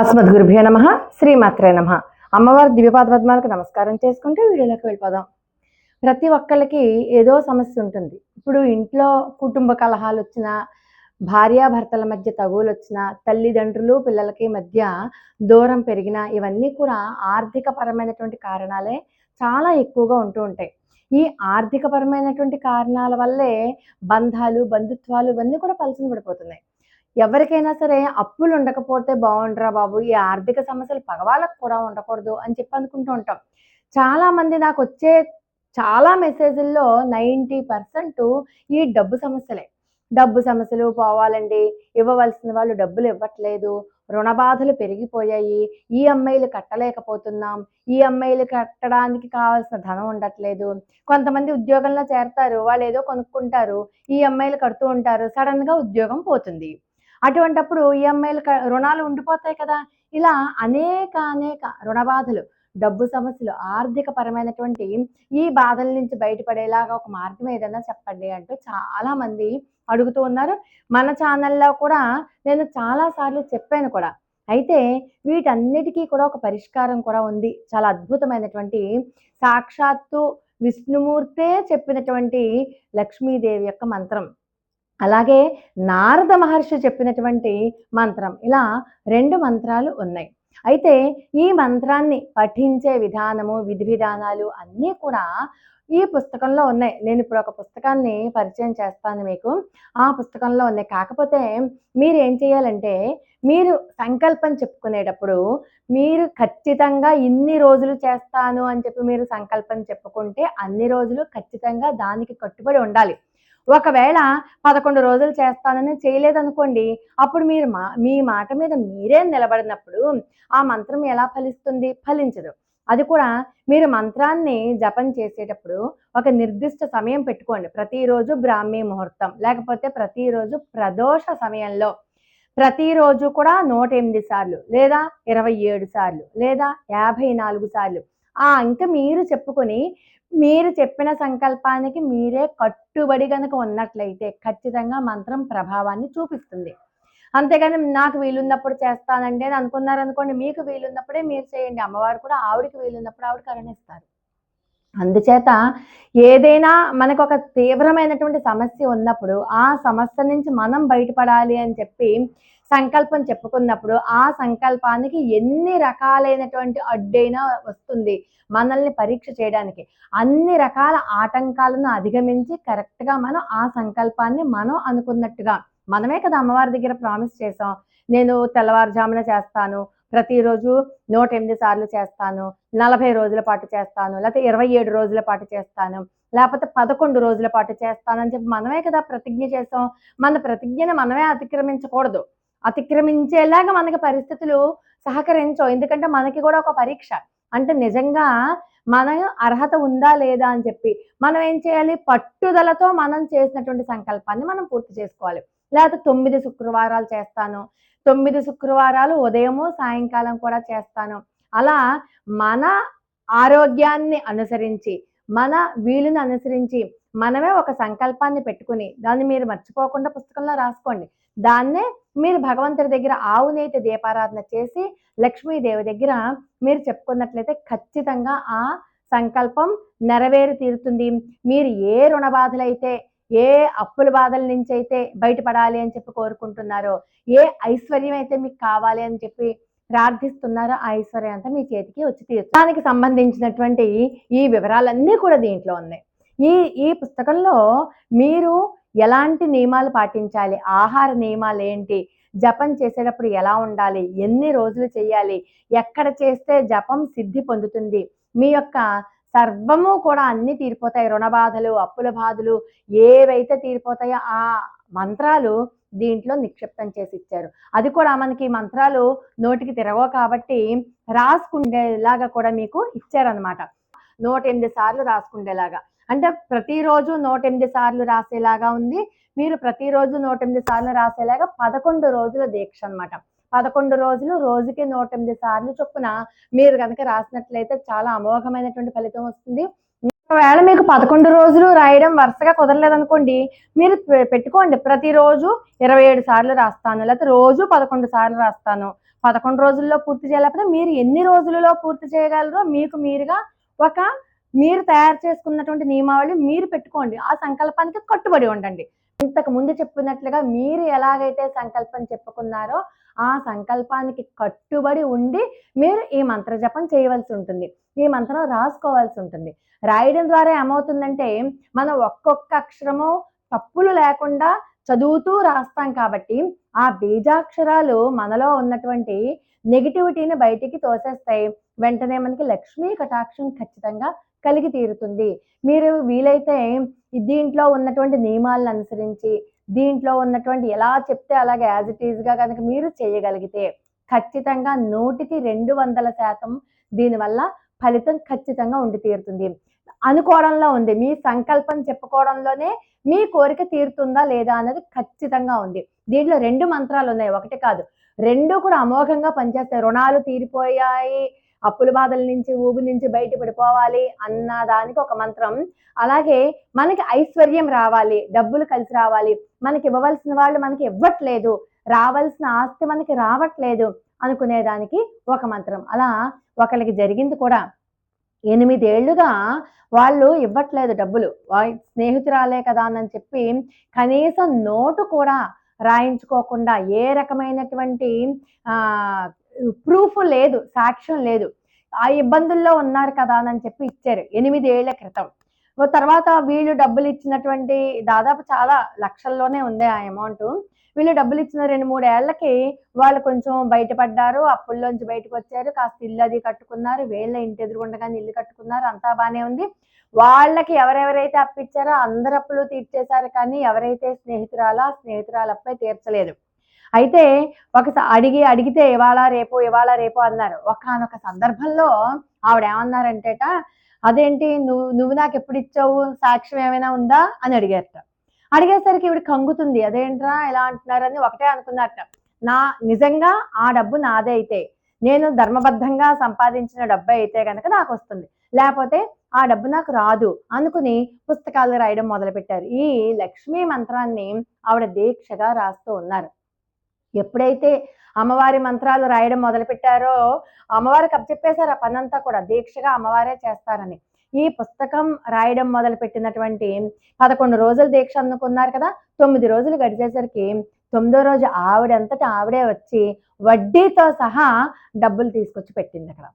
అస్మద్గురుభ్యో నమ శ్రీమాత్రే నమ. అమ్మవారి దివ్యపాద పద్మాలకు నమస్కారం చేసుకుంటూ వీడియోలోకి వెళ్ళిపోదాం. ప్రతి ఒక్కళ్ళకి ఏదో సమస్య ఉంటుంది. ఇప్పుడు ఇంట్లో కుటుంబ కలహాలు వచ్చినా భార్యాభర్తల మధ్య తగువులు వచ్చినా తల్లిదండ్రులు పిల్లలకి మధ్య దూరం పెరిగినా ఇవన్నీ కూడా ఆర్థిక పరమైనటువంటి కారణాలే చాలా ఎక్కువగా ఉంటూ ఉంటాయి. ఈ ఆర్థిక పరమైనటువంటి కారణాల వల్లే బంధాలు బంధుత్వాలు ఇవన్నీ కూడా పలసన పడిపోతున్నాయి ఎవరికైనా సరే అప్పులు ఉండకపోతే బాగుండరా బాబు. ఈ ఆర్థిక సమస్యలు పగవాళ్ళకు కూడా ఉండకూడదు అని చెప్పి అనుకుంటూ ఉంటాం. చాలా మంది నాకు వచ్చే చాలా మెసేజ్ల్లో నైంటీ పర్సెంట్ ఈ డబ్బు సమస్యలే. డబ్బు సమస్యలు పోవాలండి. ఇవ్వవలసిన వాళ్ళు డబ్బులు ఇవ్వట్లేదు. రుణ బాధలు పెరిగిపోయాయి. ఈ అమ్మాయిలు కట్టలేకపోతున్నాం. ఈ అమ్మాయిలు కట్టడానికి కావాల్సిన ధనం ఉండట్లేదు. కొంతమంది ఉద్యోగంలో చేరతారు. వాళ్ళు ఏదో కొనుక్కుంటారు. ఈ అమ్మాయిలు కడుతూ ఉంటారు. సడన్గా ఉద్యోగం పోతుంది. అటువంటప్పుడు ఈఎంఐలు రుణాలు ఉండిపోతాయి కదా. ఇలా అనేక అనేక రుణ బాధలు డబ్బు సమస్యలు ఆర్థిక పరమైనటువంటి ఈ బాధల నుంచి బయటపడేలాగా ఒక మార్గం ఏదైనా చెప్పండి అంటూ చాలా మంది అడుగుతూ ఉన్నారు. మన ఛానల్లో కూడా నేను చాలా సార్లు చెప్పాను కూడా. అయితే వీటన్నిటికీ కూడా ఒక పరిష్కారం కూడా ఉంది. చాలా అద్భుతమైనటువంటి సాక్షాత్తు విష్ణుమూర్తే చెప్పినటువంటి లక్ష్మీదేవి యొక్క మంత్రం. అలాగే నారద మహర్షి చెప్పినటువంటి మంత్రం ఇలా రెండు మంత్రాలు ఉన్నాయి. అయితే ఈ మంత్రాన్ని పఠించే విధానము విధి విధానాలు అన్నీ కూడా ఈ పుస్తకంలో ఉన్నాయి. నేను ఇప్పుడు ఒక పుస్తకాన్ని పరిచయం చేస్తాను మీకు. ఆ పుస్తకంలో ఉన్నాయి. కాకపోతే మీరు ఏం చేయాలంటే మీరు సంకల్పం చెప్పుకునేటప్పుడు మీరు ఖచ్చితంగా ఇన్ని రోజులు చేస్తాను అని చెప్పి మీరు సంకల్పం చెప్పుకుంటే అన్ని రోజులు ఖచ్చితంగా దానికి కట్టుబడి ఉండాలి. ఒకవేళ పదకొండు రోజులు చేస్తానని చేయలేదనుకోండి అప్పుడు మీరు మా మీ మాట మీద మీరే నిలబడినప్పుడు ఆ మంత్రం ఎలా ఫలిస్తుంది? ఫలించదు. అది కూడా మీరు మంత్రాన్ని జపం చేసేటప్పుడు ఒక నిర్దిష్ట సమయం పెట్టుకోండి. ప్రతిరోజు బ్రాహ్మీ ముహూర్తం లేకపోతే ప్రతిరోజు ప్రదోష సమయంలో. ప్రతిరోజు కూడా నూట ఎనిమిది సార్లు లేదా ఇరవై ఏడు సార్లు లేదా యాభై నాలుగు సార్లు. ఆ మీరు చెప్పుకొని మీరు చెప్పిన సంకల్పానికి మీరే కట్టుబడి కనుక ఉన్నట్లయితే ఖచ్చితంగా మంత్రం ప్రభావాన్ని చూపిస్తుంది. అంతేగాని నాకు వీలున్నప్పుడు చేస్తానండి అని అనుకున్నారనుకోండి మీకు వీలున్నప్పుడే మీరు చేయండి. అమ్మవారు కూడా ఆవిడకి వీలున్నప్పుడు ఆవిడ కరుణిస్తారు అందుచేత ఏదైనా మనకు ఒక తీవ్రమైనటువంటి సమస్య ఉన్నప్పుడు ఆ సమస్య నుంచి మనం బయటపడాలి అని చెప్పి సంకల్పం చెప్పుకున్నప్పుడు ఆ సంకల్పానికి ఎన్ని రకాలైనటువంటి అడ్డైనా వస్తుంది మనల్ని పరీక్ష చేయడానికి. అన్ని రకాల ఆటంకాలను అధిగమించి కరెక్ట్గా మనం ఆ సంకల్పాన్ని మనం అనుకున్నట్టుగా. మనమే కదా అమ్మవారి దగ్గర ప్రామిస్ చేసాం నేను తెల్లవారుజామున చేస్తాను ప్రతిరోజు నూట ఎనిమిది సార్లు చేస్తాను నలభై రోజుల పాటు చేస్తాను లేకపోతే ఇరవై ఏడు రోజుల పాటు చేస్తాను లేకపోతే పదకొండు రోజుల పాటు చేస్తానని చెప్పి మనమే కదా ప్రతిజ్ఞ చేసాం. మన ప్రతిజ్ఞను మనమే అతిక్రమించకూడదు. అతిక్రమించేలాగా మనకి పరిస్థితులు సహకరించవు. ఎందుకంటే మనకి కూడా ఒక పరీక్ష. అంటే నిజంగా మన అర్హత ఉందా లేదా అని చెప్పి మనం ఏం చేయాలి? పట్టుదలతో మనం చేసినటువంటి సంకల్పాన్ని మనం పూర్తి చేసుకోవాలి. లేకపోతే తొమ్మిది శుక్రవారాలు చేస్తాను తొమ్మిది శుక్రవారాలు ఉదయము సాయంకాలం కూడా చేస్తాను. అలా మన ఆరోగ్యాన్ని అనుసరించి మన వీలుని అనుసరించి మనమే ఒక సంకల్పాన్ని పెట్టుకుని దాన్ని మీరు మర్చిపోకుండా పుస్తకంలో రాసుకోండి. దాన్నే మీరు భగవంతుడి దగ్గర ఆవు నేతి దీపారాధన చేసి లక్ష్మీదేవి దగ్గర మీరు చెప్పుకున్నట్లయితే ఖచ్చితంగా ఆ సంకల్పం నెరవేరి తీరుతుంది. మీరు ఏ రుణ బాధలైతే ఏ అప్పుల బాధల నుంచి అయితే బయటపడాలి అని చెప్పి కోరుకుంటున్నారో ఏ ఐశ్వర్యం అయితే మీకు కావాలి అని చెప్పి ప్రార్థిస్తున్నారో ఆ ఐశ్వర్యం అంతా మీ చేతికి వచ్చి తీరుతుంది. దానికి సంబంధించినటువంటి ఈ వివరాలన్నీ కూడా దీంట్లో ఉన్నాయి. ఈ ఈ పుస్తకంలో మీరు ఎలాంటి నియమాలు పాటించాలి? ఆహార నియమాలు ఏంటి? జపం చేసేటప్పుడు ఎలా ఉండాలి? ఎన్ని రోజులు చేయాలి? ఎక్కడ చేస్తే జపం సిద్ధి పొందుతుంది? మీ యొక్క సర్వము కూడా అన్ని తీరిపోతాయి. రుణ బాధలు అప్పుల బాధలు ఏవైతే తీరిపోతాయో ఆ మంత్రాలు దీంట్లో నిక్షిప్తం చేసి ఇచ్చారు. అది కూడా మనకి మంత్రాలు నోటికి తిరగవు కాబట్టి రాసుకుండేలాగా కూడా మీకు ఇచ్చారనమాట నూట ఎనిమిది సార్లు రాసుకుండేలాగా. అంటే ప్రతిరోజు నూట ఎనిమిది సార్లు రాసేలాగా ఉంది. మీరు ప్రతిరోజు నూట ఎనిమిది సార్లు రాసేలాగా పదకొండు రోజుల దీక్ష అనమాట పదకొండు రోజులు రోజుకి నూట ఎనిమిది సార్లు చొప్పున మీరు కనుక రాసినట్లయితే చాలా అమోఘమైనటువంటి ఫలితం వస్తుంది. ఒకవేళ మీకు పదకొండు రోజులు రాయడం వరుసగా కుదరలేదనుకోండి మీరు పె- పెట్టుకోండి. ప్రతిరోజు ఇరవై ఏడు సార్లు రాస్తాను లేకపోతే రోజు పదకొండు సార్లు రాస్తాను. పదకొండు రోజుల్లో పూర్తి చేయలేకపోతే మీరు ఎన్ని రోజులలో పూర్తి చేయగలరో మీకు మీరుగా ఒక మీరు తయారు చేసుకున్నటువంటి నియమావళి మీరు పెట్టుకోండి. ఆ సంకల్పానికి కట్టుబడి ఉండండి. ఇంతకు ముందు చెప్పినట్లుగా మీరు ఎలాగైతే సంకల్పం చెప్పుకున్నారో ఆ సంకల్పానికి కట్టుబడి ఉండి మీరు ఈ మంత్ర జపం చేయవలసి ఉంటుంది. ఈ మంత్రం రాసుకోవాల్సి ఉంటుంది. రాయడం ద్వారా ఏమవుతుందంటే మనం ఒక్కొక్క అక్షరము తప్పులు లేకుండా చదువుతూ రాస్తాం కాబట్టి ఆ బీజాక్షరాలు మనలో ఉన్నటువంటి నెగిటివిటీని బయటికి తోసేస్తాయి. వెంటనే మనకి లక్ష్మీ కటాక్షం ఖచ్చితంగా కలిగి తీరుతుంది. మీరు వీలైతే దీంట్లో ఉన్నటువంటి నియమాలను అనుసరించి దీంట్లో ఉన్నటువంటి ఎలా చెప్తే అలాగే యాజ్ ఇట్ ఈజ్గా కనుక మీరు చేయగలిగితే ఖచ్చితంగా నూటికి రెండు వందల శాతం దీనివల్ల ఫలితం ఖచ్చితంగా ఉండి తీరుతుంది. అనుకోవడంలో ఉంది. మీ సంకల్పం చెప్పుకోవడంలోనే మీ కోరిక తీరుతుందా లేదా అన్నది ఖచ్చితంగా ఉంది. దీంట్లో రెండు మంత్రాలు ఉన్నాయి. ఒకటి కాదు రెండు కూడా అమోఘంగా పనిచేస్తాయి. రుణాలు తీరిపోయాయి అప్పుల బాధల నుంచి ఊబి నుంచి బయటపడిపోవాలి అన్న దానికి ఒక మంత్రం. అలాగే మనకి ఐశ్వర్యం రావాలి డబ్బులు కలిసి రావాలి. మనకి ఇవ్వవలసిన వాళ్ళు మనకి ఇవ్వట్లేదు రావాల్సిన ఆస్తి మనకి రావట్లేదు అనుకునేదానికి ఒక మంత్రం. అలా ఒకరికి జరిగింది కూడా ఎనిమిదేళ్ళుగా వాళ్ళు ఇవ్వట్లేదు డబ్బులు. స్నేహితురాలే కదా అని చెప్పి కనీసం నోటు కూడా రాయించుకోకుండా ఏ రకమైనటువంటి ప్రూఫ్ లేదు సాక్ష్యం లేదు. ఆ ఇబ్బందుల్లో ఉన్నారు కదా అని చెప్పి ఇచ్చారు ఎనిమిదేళ్ళ క్రితం. తర్వాత వీళ్ళు డబ్బులు ఇచ్చినటువంటి దాదాపు చాలా లక్షల్లోనే ఉంది ఆ అమౌంట్. వీళ్ళు డబ్బులు ఇచ్చిన రెండు మూడు ఏళ్ళకి వాళ్ళు కొంచెం బయటపడ్డారు. అప్పుల్లోంచి బయటకు వచ్చారు. కాస్త ఇల్లు అది కట్టుకున్నారు. వీళ్ళ ఇంటి ఎదురుగుండగానే ఇల్లు కట్టుకున్నారు. అంతా బాగానే ఉంది. వాళ్ళకి ఎవరెవరైతే అప్పిచ్చారో అందరు అప్పులు తీర్చేశారు కానీ ఎవరైతే స్నేహితురాలో స్నేహితురాలు అప్పే తీర్చలేదు. అయితే ఒకసారి అడిగి అడిగితే ఇవాళ రేపు ఇవాళ రేపు అన్నారు. ఒకనొక సందర్భంలో ఆవిడ ఏమన్నారంటేట అదేంటి? నువ్వు నువ్వు నాకు ఎప్పుడు ఇచ్చావు సాక్ష్యం ఏమైనా ఉందా? అని అడిగారట. అడిగేసరికి ఇవిడ కంగుతుంది. అదేంట్రా? ఎలా అంటున్నారని ఒకటే అనుకున్నారట నా నిజంగా ఆ డబ్బు నాదే అయితే నేను ధర్మబద్ధంగా సంపాదించిన డబ్బు అయితే కనుక నాకు వస్తుంది లేకపోతే ఆ డబ్బు నాకు రాదు అనుకుని పుస్తకాలు రాయడం మొదలుపెట్టారు. ఈ లక్ష్మీ మంత్రాన్ని ఆవిడ దీక్షగా రాస్తూ ఉన్నారు. ఎప్పుడైతే అమ్మవారి మంత్రాలు రాయడం మొదలుపెట్టారో అమ్మవారికి అప్పచెప్పేశారు ఆ పనంతా కూడా దీక్షగా అమ్మవారే చేస్తారని. ఈ పుస్తకం రాయడం మొదలు పెట్టినటువంటి పదకొండు రోజులు దీక్ష అందుకున్నారు కదా తొమ్మిది రోజులు గడిచేసరికి తొమ్మిదో రోజు ఆవిడంతటా ఆవిడే వచ్చి వడ్డీతో సహా డబ్బులు తీసుకొచ్చి పెట్టింది అక్కడ.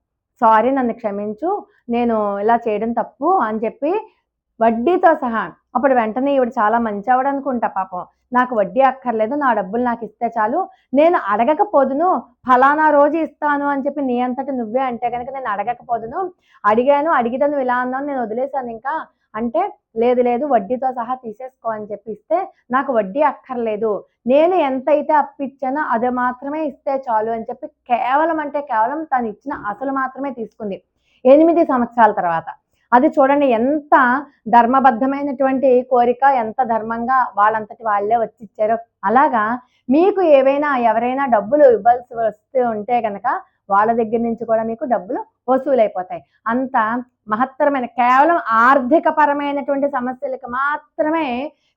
సారీ నన్ను క్షమించు నేను ఇలా చేయడం తప్పు అని చెప్పి వడ్డీతో సహా అప్పుడు వెంటనే ఈవిడ చాలా మంచి ఆవిడ అనుకుంటా పాపం. నాకు వడ్డీ అక్కర్లేదు నా డబ్బులు నాకు ఇస్తే చాలు. నేను అడగకపోదును ఫలానా రోజు ఇస్తాను అని చెప్పి నీ అంతటి నువ్వే అంటే కనుక నేను అడగకపోదును. అడిగాను అడిగితే నువ్వు ఇలా అన్నావు నేను వదిలేశాను ఇంకా. అంటే లేదు లేదు వడ్డీతో సహా తీసేసుకో అని చెప్పి ఇస్తే నాకు వడ్డీ అక్కర్లేదు. నేను ఎంత అయితే అప్పిచ్చానో అది మాత్రమే ఇస్తే చాలు అని చెప్పి కేవలం అంటే కేవలం తను ఇచ్చిన అసలు మాత్రమే తీసుకుంది. ఎనిమిది సంవత్సరాల తర్వాత. అది చూడండి ఎంత ధర్మబద్ధమైనటువంటి కోరిక ఎంత ధర్మంగా వాళ్ళంతటి వాళ్ళే వచ్చి ఇచ్చారో అలాగా మీకు ఏవైనా ఎవరైనా డబ్బులు ఇవ్వాల్సి వస్తూ ఉంటే కనుక వాళ్ళ దగ్గర నుంచి కూడా మీకు డబ్బులు వసూలైపోతాయి. అంత మహత్తరమైన కేవలం ఆర్థిక పరమైనటువంటి సమస్యలకు మాత్రమే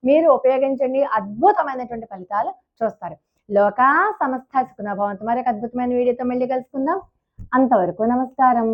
మీరు ఉపయోగించండి. అద్భుతమైనటువంటి ఫలితాలు చూస్తారు. లోకా సమస్త సుఖనభవంతు మరొక అద్భుతమైన వీడియోతో మళ్ళీ కలుసుకుందాం. అంతవరకు నమస్కారం.